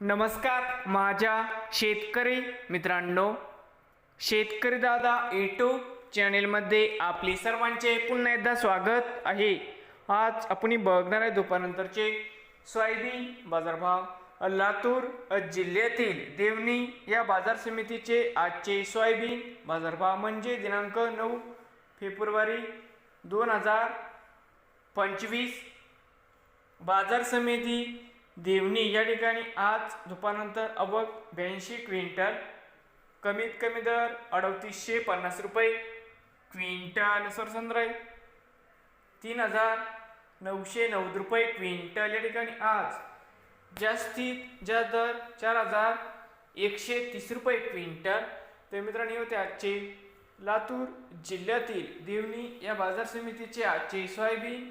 नमस्कार माझ्या शेतकरी मित्रांनो. शेतकरी दादा यूट्यूब चॅनेलमध्ये आपली सर्वांचे पुन्हा एकदा स्वागत आहे. आज आपण बघणार आहे दुपारनंतरचे सोयाबीन बाजारभाव. लातूर जिल्ह्यातील देवणी या बाजार समितीचे आजचे सोयाबीन बाजारभाव म्हणजे दिनांक नऊ फेब्रुवारी दोन हजार पंचवीस. बाजार समिती देवणी या ठिकाणी आज दुपारनंतर अवघ ब्याऐंशी क्विंटल कमीत कमी दर अडतीसशे पन्नास रुपये क्विंटल सरसंद्राई तीन हजार नऊशे नव्वद रुपये क्विंटल या ठिकाणी आज. जास्तीत जास्त दर चार हजार एकशे तीस रुपये क्विंटल. तर मित्रांनो होते आजचे लातूर जिल्ह्यातील देवणी या बाजार समितीचे आजचे सोयाबीन.